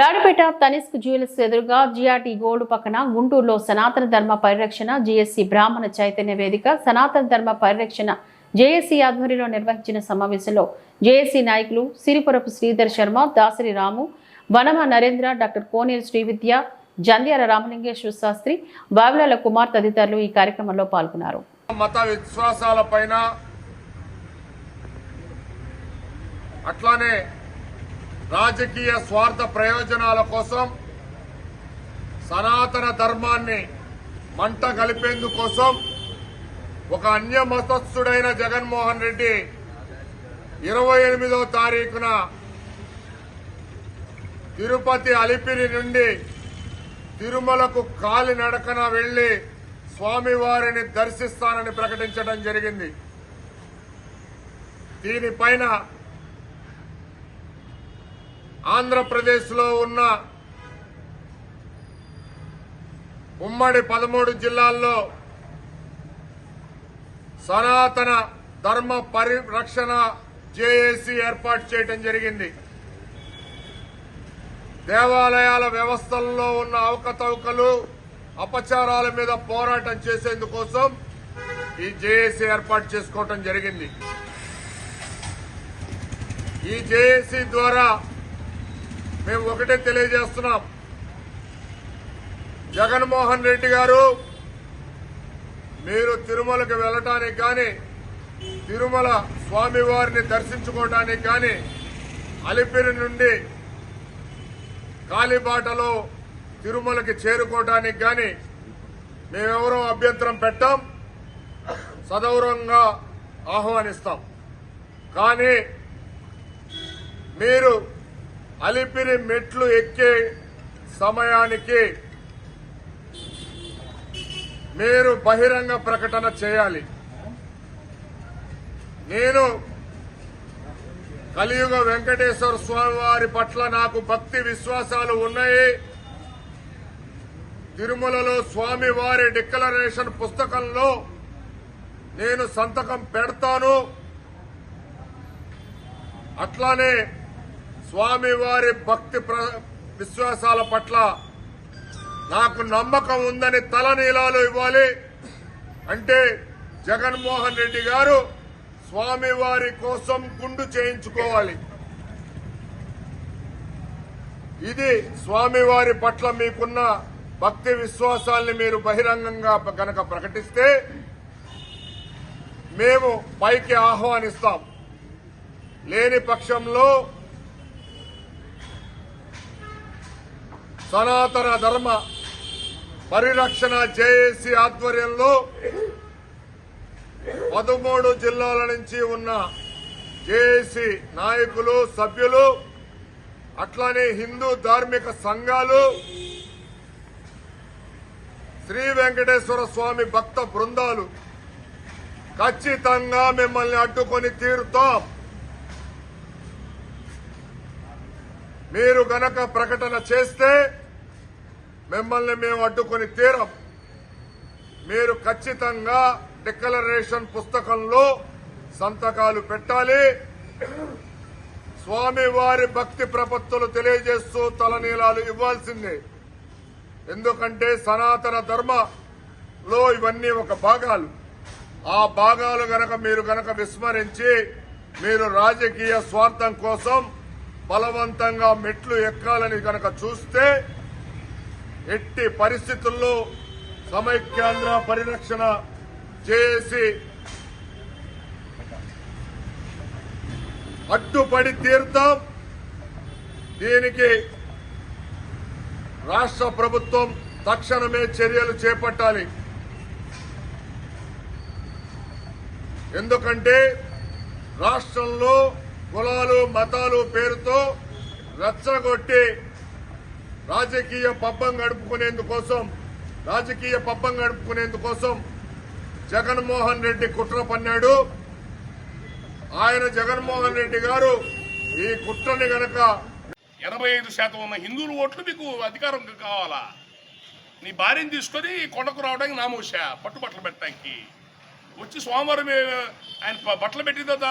బ్రాడపేట Tanishq jewellers ఎదురుగా GRT gold పక్కన గుంటూరులో సనాతన ధర్మ పరిరక్షణ జేఎస్సీ బ్రాహ్మణ చైతన్య వేదిక సనాతన ధర్మ పరిరక్షణ జేఏసీ ఆధ్వర్యంలో నిర్వహించిన సమావేశంలో జేఏసీ నాయకులు సిరిపురపు శ్రీధర్ శర్మ దాసరి రాము వనమ నరేంద్ర డాక్టర్ కోనేరు శ్రీవిద్య జంధ్యాల రామలింగేశ్వర శాస్త్రి బావిలాల కుమార్ తదితరులు ఈ కార్యక్రమంలో పాల్గొన్నారు. మత విశ్వాసాలపైన అట్లానే రాజకీయ స్వార్థ ప్రయోజనాల కోసం సనాతన ధర్మాన్ని మంట కలిపేందుకోసం ఒక అన్య మతస్థుడైన జగన్మోహన్ రెడ్డి ఇరవై ఎనిమిదో తారీఖున తిరుపతి అలిపిరి నుండి తిరుమలకు కాలినడకన వెళ్ళి స్వామివారిని దర్శిస్తానని ప్రకటించడం జరిగింది. దీనిపైన ఆంధ్రప్రదేశ్లో ఉన్న ఉమ్మడి పదమూడు జిల్లాల్లో సనాతన ధర్మ పరిరక్షణ జేఏసీ ఏర్పాటు చేయడం జరిగింది. దేవాలయాల వ్యవస్థల్లో ఉన్న అవకతవకలు అపచారాల మీద పోరాటం చేసేందుకోసం ఈ జేఏసీ ఏర్పాటు చేసుకోవటం జరిగింది. ఈ జేఏసీ ద్వారా మేము ఒకటే తెలియజేస్తున్నాం. జగన్మోహన్ రెడ్డి గారు మీరు తిరుమలకు వెళ్ళటానికి కానీ తిరుమల స్వామివారిని దర్శించుకోవటానికి కానీ అలిపిరి నుండి కాలిబాటలో తిరుమలకి చేరుకోవటానికి కానీ మేమెవరో అభ్యంతరం పెట్టాం సదౌరవంగా ఆహ్వానిస్తాం. కానీ మీరు అలిపిరి మెట్లు ఎక్కే సమయానికి మీరు బహిరంగ ప్రకటన చేయాలి. నేను కలియుగ వెంకటేశ్వర స్వామి వారి పట్ల నాకు భక్తి విశ్వాసాలు ఉన్నాయి. తిరుమలలో స్వామి వారి డిక్లరేషన్ పుస్తకంలో నేను సంతకం పెడతాను. అట్లానే స్వామివారి భక్తి ప్ర- విశ్వాసాల పట్ల నాకు నమ్మకం ఉందని తలనీలాలు ఇవ్వాలి. అంటే జగన్మోహన్ రెడ్డి గారు స్వామివారి కోసం గుండు చేయించుకోవాలి. ఇది స్వామివారి పట్ల మీకున్న భక్తి విశ్వాసాల్ని మీరు బహిరంగంగా గనక ప్రకటిస్తే మేము పైకి ఆహ్వానిస్తాం. లేని పక్షంలో సనాతన ధర్మ పరిరక్షణ జేఏసీ ఆధ్వర్యంలో పదమూడు జిల్లాల నుంచి ఉన్న జేఏసీ నాయకులు సభ్యులు అట్లానే హిందూ ధార్మిక సంఘాలు శ్రీ వెంకటేశ్వర స్వామి భక్త బృందాలు ఖచ్చితంగా మిమ్మల్ని అడ్డుకొని తీరుతాం. మీరు గనక ప్రకటన చేస్తే మిమ్మల్ని మేము అడ్డుకొని తీరం. మీరు ఖచ్చితంగా డిక్లరేషన్ పుస్తకంలో సంతకాలు పెట్టాలి. స్వామివారి భక్తి ప్రపత్తులు తెలియజేస్తూ తలనీలాలు ఇవ్వాల్సిందే. ఎందుకంటే సనాతన ధర్మలో ఇవన్నీ ఒక భాగాలు. ఆ భాగాలు గనక మీరు గనక విస్మరించి మీరు రాజకీయ స్వార్థం కోసం బలవంతంగా మెట్లు ఎక్కాలని గనక చూస్తే ఎట్టి పరిస్థితుల్లో సమైక్యాంధ్ర పరిరక్షణ చేసి అడ్డుపడి తీర్థం దీనికి రాష్ట్ర ప్రభుత్వం తక్షణమే చర్యలు చేపట్టాలి. ఎందుకంటే రాష్ట్రంలో కులాలు మతాలు పేరుతో రెచ్చగొట్టి రాజకీయ పబ్బం గడుపుకునేందుకోసం రాజకీయ పబ్బం గడుపుకునేందుకోసం జగన్మోహన్ రెడ్డి కుట్ర పన్నాడు. ఆయన జగన్మోహన్ రెడ్డి గారు ఈ కుట్రని గనక ఎనభై ఐదు శాతం ఉన్న హిందువుల ఓట్లు మీకు అధికారం కావాలా? నీ భార్యను తీసుకొని కొండకు రావడానికి నామోషా పట్టుబట్టలు పెట్టడానికి. వచ్చి సోమవారం ఆయన బట్టలు పెట్టిన తర్వాత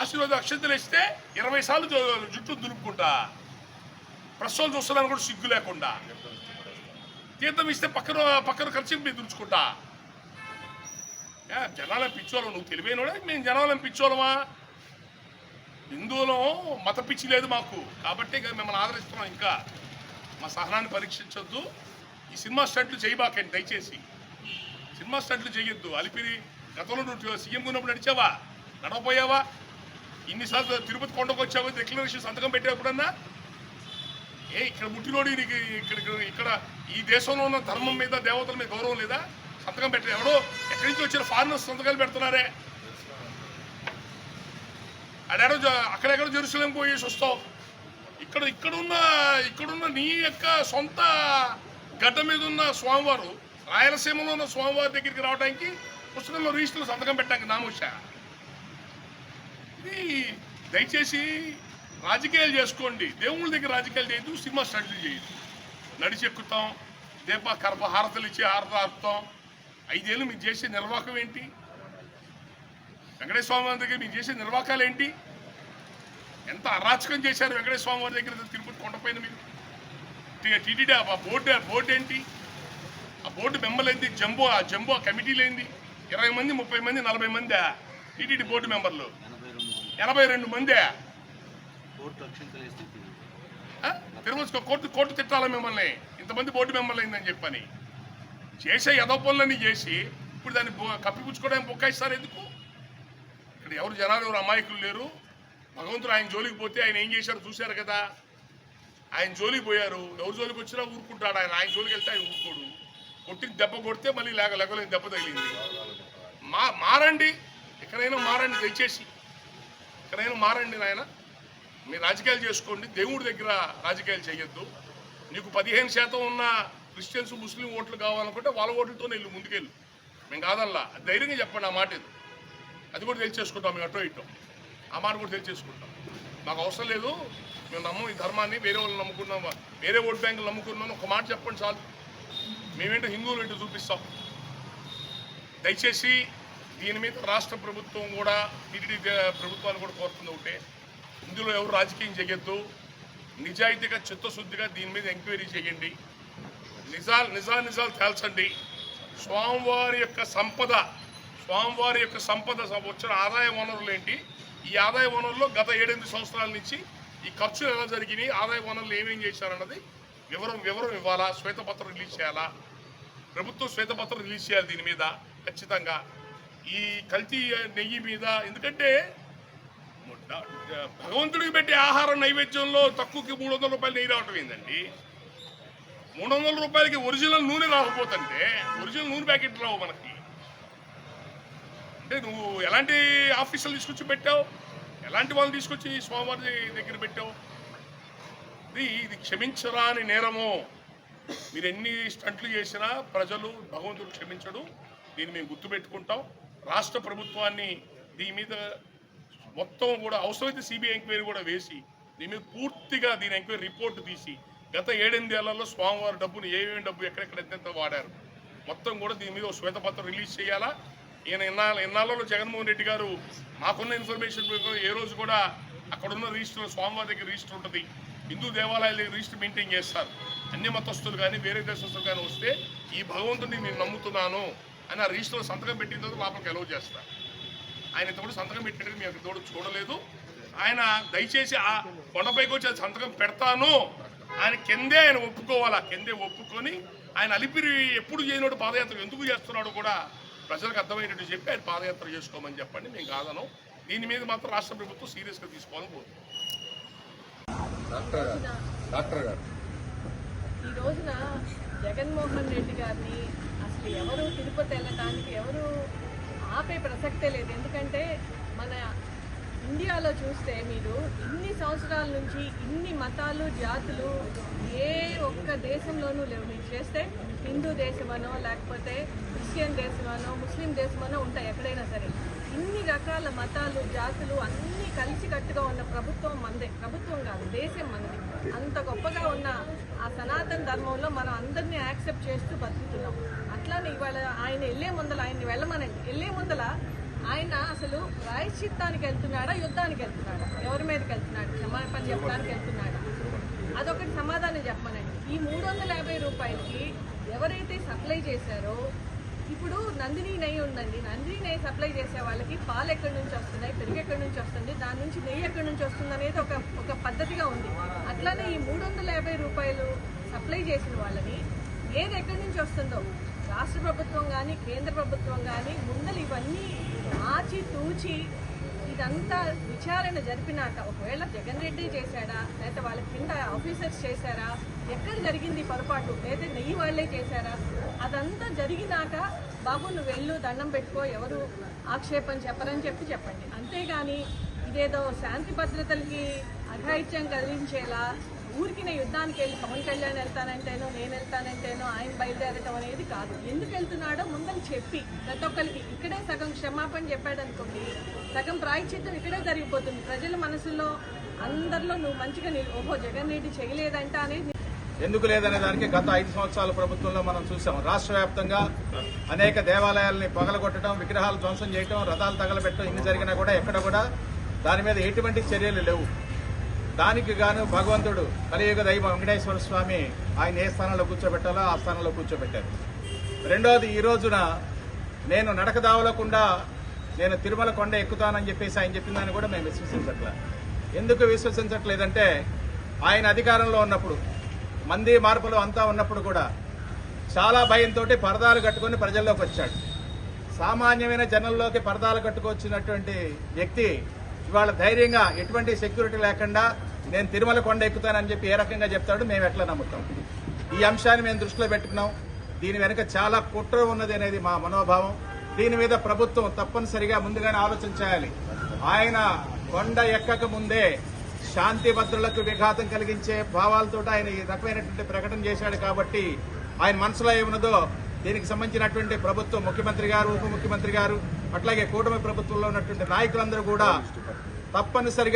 ఆశీర్వాద అక్షంతలు ఇస్తే ఇరవై సార్లు జుట్టు దులుపుకుంటా. ప్రెస్ చూస్తున్నాను కూడా సిగ్గు లేకుండా. తీర్థం ఇస్తే పక్కన పక్కన ఖర్చు మీద దుడుచుకుంటా. ఏ, జనాలను పిచ్చోళ్ళం నువ్వు తెలివైనోడే? మేము జనాలను పిచ్చోళ్ళమా? హిందువులం మత పిచ్చి లేదు మాకు. కాబట్టి మిమ్మల్ని ఆదరిస్తున్నాం ఇంకా. మా సహనాన్ని పరీక్షించొద్దు. ఈ సినిమా స్టంట్లు చేయబాకండి దయచేసి. సినిమా స్టంట్లు చేయొద్దు. అలిపిరి గతంలో నువ్వు సీఎం ఉన్నప్పుడు నడిచావా? నడవపోయావా ఇన్నిసార్లు తిరుపతి కొండకు వచ్చావు డిక్లరేషన్ సంతకం పెట్టావు ఎప్పుడన్నా? ఏ ఇక్కడ ముట్టినోడి నీకు ఇక్కడ ఇక్కడ- ఈ దేశంలో ఉన్న ధర్మం మీద దేవతల మీద గౌరవం లేదా? సంతకం పెట్టారు ఎవడో ఎక్కడి నుంచి వచ్చిన ఫారినర్స్ సంతకాలు పెడుతున్నారే? అడాడో అక్కడెక్కడ జెరూసలేం పోయేసి వస్తావు. ఇక్కడ ఇక్కడున్న ఇక్కడున్న నీ యొక్క సొంత గడ్డ మీద ఉన్న స్వామివారు రాయలసీమలో ఉన్న స్వామివారి దగ్గరికి రావడానికి పుస్తకంలో రిజిస్టర్లో సంతకం పెట్టడానికి నామోషా ఇది దయచేసి రాజకీయాలు చేసుకోండి. దేవుళ్ళ దగ్గర రాజకీయాలు చేయొద్దు సినిమా స్టడీలు చేయొద్దు. నడిచెక్కుతాం దీప కర్ప హారతలు ఇచ్చి హారత ఆపుతాం. ఐదేళ్ళు మీరు చేసే నిర్వాహకం ఏంటి? వెంకటేశ్వర స్వామి వారి దగ్గర మీరు చేసే నిర్వాహకాలు ఏంటి? ఎంత అరాచకం చేశారు వెంకటేశ్వర స్వామి వారి దగ్గర? తిరుపతి కొండపైన మీరు. టీటీడీ ఆ బోర్డు బోర్డు ఏంటి? ఆ బోర్డు మెంబర్లు ఏంటి జంబో ఆ జంబో ఆ కమిటీలు ఇరవై మంది ముప్పై మంది నలభై మంది? టీటీడీ బోర్డు మెంబర్లు. ఎనభై రెండు మందే కోర్టు అక్షంతలు వేస్తే తిరిగి. ఆ? తిరుమల కోర్టు కోర్టు తిట్టాల మిమ్మల్ని? ఇంతమంది బోర్డు మిమ్మల్ని అయిందని చెప్పని. చేసే యదో పనులన్నీ చేసి ఇప్పుడు దాన్ని బొ- కప్పిపుచ్చుకోవడానికి బొక్కాయిస్తారు ఎందుకు? ఇక్కడ ఎవరు జనాలు ఎవరు అమాయకులు లేరు. భగవంతుడు ఆయన జోలికి పోతే ఆయన ఏం చేశారు చూశారు కదా. ఆయన జోలికి పోయారు. ఎవరు జోలికి వచ్చినా ఊరుకుంటాడు ఆయన. ఆయన జోలికి వెళ్తే ఆయన ఊరుకోడు. కొట్టిన దెబ్బ కొడితే మళ్ళీ లేక లేకలేని దెబ్బ తగిలింది. మా మారండి. ఎక్కడైనా మారండి దయచేసి. ఎక్కడైనా మారండి నాయన. మీరు రాజకీయాలు చేసుకోండి. దేవుడి దగ్గర రాజకీయాలు చేయొద్దు. నీకు పదిహేను శాతం ఉన్న క్రిస్టియన్స్ ముస్లిం ఓట్లు కావాలనుకుంటే వాళ్ళ ఓట్లతో వెళ్ళి ముందుకెళ్ళు. మేము కాదల్లా. ధైర్యంగా చెప్పండి ఆ మాట ఇది అది కూడా తెలిసేసుకుంటాం మేము అటో ఇటో. ఆ మాట కూడా తెలిసేసుకుంటాం మాకు అవసరం లేదు. మేము నమ్మం ఈ ధర్మాన్ని వేరే వాళ్ళు నమ్ముకున్నాం. వేరే ఓట్ బ్యాంకులు నమ్ముకున్నాం ఒక మాట చెప్పండి చాలు. మేమేంటో హిందువులు ఏంటో చూపిస్తాం. దయచేసి దీని మీద రాష్ట్ర ప్రభుత్వం కూడా టీటీడీ ప్రభుత్వాలు కూడా కోరుతుంది ఒకటే. ఇందులో ఎవరు రాజకీయం చేయొద్దు. నిజాయితీగా చిత్తశుద్ధిగా దీని మీద ఎంక్వైరీ చేయండి. నిజాలు నిజా నిజాలు తేల్చండి. స్వామివారి యొక్క సంపద స్వామివారి యొక్క సంపద వచ్చిన ఆదాయ వనరులు ఏంటి? ఈ ఆదాయ వనరుల్లో గత ఏడెనిమిది సంవత్సరాల నుంచి ఈ ఖర్చులు ఎలా జరిగినాయి? ఆదాయ వనరులు ఏమేం చేశారన్నది వివరం వివరం ఇవ్వాలా? శ్వేతపత్రం రిలీజ్ చేయాలా? ప్రభుత్వం శ్వేతపత్రం రిలీజ్ చేయాలి దీని మీద. ఖచ్చితంగా. ఈ కల్తీ నెయ్యి మీద ఎందుకంటే భగవంతుడికి పెట్టే ఆహారం నైవేద్యంలో తక్కువకి మూడు వందల రూపాయలు నెయ్యి రావటం ఏందండి? మూడు వందల రూపాయలకి ఒరిజినల్ నూనె రాకపోతుంటే ఒరిజినల్ నూనె ప్యాకెట్ రావు మనకి. అంటే నువ్వు ఎలాంటి ఆఫీసులు తీసుకొచ్చి పెట్టావు? ఎలాంటి వాళ్ళు తీసుకొచ్చి స్వామివారి దగ్గర పెట్టావు? ఇది ఇది క్షమించరాని నేరము. మీరు ఎన్ని స్టంట్లు చేసినా ప్రజలు భగవంతుడు క్షమించడు. దీన్ని మేము గుర్తుపెట్టుకుంటాం. రాష్ట్ర ప్రభుత్వాన్ని దీని మీద మొత్తం కూడా అవసరమైతే సిబిఐ ఎంక్వైరీ కూడా వేసి దీని మీద పూర్తిగా దీని ఎంక్వైరీ రిపోర్ట్ తీసి గత ఏడెనిమిదేళ్ళలో స్వామివారి డబ్బును ఏమేమి డబ్బు ఎక్కడెక్కడ ఎంతెంత వాడారు. మొత్తం కూడా దీని మీద శ్వేతపత్రం రిలీజ్ చేయాలా? ఈయన ఇన్నాళ్ళ ఇన్నాళ్ళలో జగన్మోహన్ రెడ్డి గారు మాకున్న ఇన్ఫర్మేషన్ ఏ రోజు కూడా అక్కడ ఉన్న రిజిస్టర్ స్వామివారి దగ్గర రిజిస్టర్ ఉంటుంది. హిందూ దేవాలయాల దగ్గర రిజిస్టర్ మెయింటైన్ చేస్తారు. అన్ని మతస్థులు కానీ వేరే దేశస్తులు కానీ వస్తే ఈ భగవంతుడిని నేను నమ్ముతున్నాను అని ఆ రిజిస్టర్లో సంతకం పెట్టిన తర్వాత లోపలికి అలౌ చేస్తారు. ఆయన ఇంతకుముందు సంతకం పెట్టేది మేము ఇంతకుముందు చూడలేదు. ఆయన దయచేసి ఆ కొండపైకి వచ్చి అది సంతకం పెడతాను. ఆయన కిందే ఆయన ఒప్పుకోవాలి. కిందే ఒప్పుకొని ఆయన అలిపిరి ఎప్పుడు చేయనోడు పాదయాత్ర ఎందుకు చేస్తున్నాడు కూడా ప్రజలకు అర్థమయ్యేటట్టు చెప్పి ఆయన పాదయాత్ర చేసుకోమని చెప్పండి. మేము కాదను. దీని మీద మాత్రం రాష్ట్ర ప్రభుత్వం సీరియస్గా తీసుకోవాలని కోరుతున్నాం డాక్టర్ గారు డాక్టర్ గారు. ఈ రోజున జగన్మోహన్ రెడ్డి గారిని అసలు ఎవరు తిరుపతి వెళ్ళడానికి ఎవరు ఆపే ప్రసక్తే లేదు. ఎందుకంటే మన ఇండియాలో చూస్తే మీరు ఇన్ని సంవత్సరాల నుంచి ఇన్ని మతాలు జాతులు ఏ ఒక్క దేశంలోనూ లేవు. మీరు చేస్తే హిందూ దేశమనో లేకపోతే క్రిస్టియన్ దేశమనో ముస్లిం దేశమనో ఉంటాయి ఎక్కడైనా సరే. ఇన్ని రకాల మతాలు జాతులు అన్నీ కలిసికట్టుగా ఉన్న ప్రభుత్వం మందే. ప్రభుత్వం కాదు దేశం మంది. అంత గొప్పగా ఉన్న ఆ సనాతన ధర్మంలో మనం అందరినీ యాక్సెప్ట్ చేస్తూ బతుకుతున్నాం. అట్లానే ఇవాళ ఆయన వెళ్ళే ముందల ఆయన్ని వెళ్ళమనండి. వెళ్ళే ముందల ఆయన అసలు ప్రాయశ్చిత్తానికి వెళ్తున్నాడా యుద్ధానికి వెళ్తున్నాడా? ఎవరి మీదకి వెళ్తున్నాడు? క్షమాపణ చెప్పడానికి వెళ్తున్నాడా? అదొకటి సమాధానం చెప్పమనండి. ఈ మూడు వందల యాభై రూపాయలకి ఎవరైతే సప్లై చేశారో ఇప్పుడు నందిని నెయ్యి ఉందండి. నందిని నెయ్యి సప్లై చేసే వాళ్ళకి పాలు ఎక్కడి నుంచి వస్తున్నాయి పెరుగు ఎక్కడి నుంచి వస్తుంది దాని నుంచి నెయ్యి ఎక్కడి నుంచి వస్తుంది అనేది ఒక ఒక పద్ధతిగా ఉంది. అట్లానే ఈ మూడు వందల యాభై రూపాయలు సప్లై చేసిన వాళ్ళని ఏది ఎక్కడి నుంచి వస్తుందో రాష్ట్ర ప్రభుత్వం కానీ కేంద్ర ప్రభుత్వం కానీ ముందలు ఇవన్నీ ఆచి తూచి ఇదంతా విచారణ జరిపినాక ఒకవేళ జగన్ రెడ్డి చేశాడా లేకపోతే వాళ్ళ కింద ఆఫీసర్స్ చేశారా ఎక్కడ జరిగింది పొరపాటు లేదా నెయ్యి వాళ్ళే చేశారా అదంతా జరిగినాక బాబు నువ్వు వెళ్ళు దండం పెట్టుకో ఎవరు ఆక్షేపం చెప్పరని చెప్పి చెప్పండి. అంతేగాని ఇదేదో శాంతి భద్రతలకి అఘాయిత్యం కలిగించేలా ఊరికి నేను యుద్ధానికి వెళ్ళి పవన్ కళ్యాణ్ వెళ్తానంటేనో నేను వెళ్తానంటేనో ఆయన బయలుదేరటం అనేది కాదు. ఎందుకు వెళ్తున్నాడో ముందని చెప్పి ప్రతి ఒక్కరికి ఇక్కడే సగం క్షమాపణ చెప్పాడు అనుకోండి సగం ప్రాయచిత్తం ఇక్కడే జరిగిపోతుంది. ప్రజల మనసులో అందరిలో నువ్వు మంచిగా ఓహో జగన్ రెడ్డి చేయలేదంట అనేది ఎందుకు లేదనే దానికి గత ఐదు సంవత్సరాల ప్రభుత్వంలో మనం చూసాం రాష్ట్ర వ్యాప్తంగా అనేక దేవాలయాల్ని పగలగొట్టడం విగ్రహాలు ధ్వంసం చేయడం రథాలు తగలబెట్టడం ఇన్ని జరిగినా కూడా ఎక్కడ కూడా దాని మీద ఎటువంటి చర్యలు లేవు. దానికి గాను భగవంతుడు కలియుగ దైవ వెంకటేశ్వర స్వామి ఆయన ఏ స్థానంలో కూర్చోబెట్టాలో ఆ స్థానంలో కూర్చోబెట్టారు. రెండోది ఈ రోజున నేను నడక దావలకుండా నేను తిరుమల కొండ ఎక్కుతానని చెప్పేసి ఆయన చెప్పిన దాన్ని కూడా మేము విశ్వసించట్లే. ఎందుకు విశ్వసించట్లేదంటే ఆయన అధికారంలో ఉన్నప్పుడు మంది మార్పులు అంతా ఉన్నప్పుడు కూడా చాలా భయంతో పరదాలు కట్టుకొని ప్రజల్లోకి వచ్చాడు సామాన్యమైన జనంలోకి పరదాలు కట్టుకొచ్చినటువంటి వ్యక్తి ఇవాళ ధైర్యంగా ఎటువంటి సెక్యూరిటీ లేకుండా నేను తిరుమల కొండ ఎక్కుతానని చెప్పి ఏ రకంగా చెప్తాడు మేము ఎట్లా నమ్ముతాం? ఈ అంశాన్ని మేము దృష్టిలో పెట్టుకున్నాం. దీని వెనుక చాలా కుట్ర ఉన్నది అనేది మా మనోభావం. దీని మీద ప్రభుత్వం తప్పనిసరిగా ముందుగానే ఆలోచన చేయాలి. ఆయన కొండ ఎక్కక ముందే శాంతి భద్రులకు విఘాతం కలిగించే భావాలతో ఆయన ఈ రకమైనటువంటి ప్రకటన చేశాడు కాబట్టి ఆయన మనసులో ఏమున్నదో దీనికి సంబంధించినటువంటి ప్రభుత్వం ముఖ్యమంత్రి గారు ఉప ముఖ్యమంత్రి గారు అట్లాగే కూటమి ప్రభుత్వంలో ఉన్నటువంటి నాయకులందరూ కూడా తప్పనిసరిగా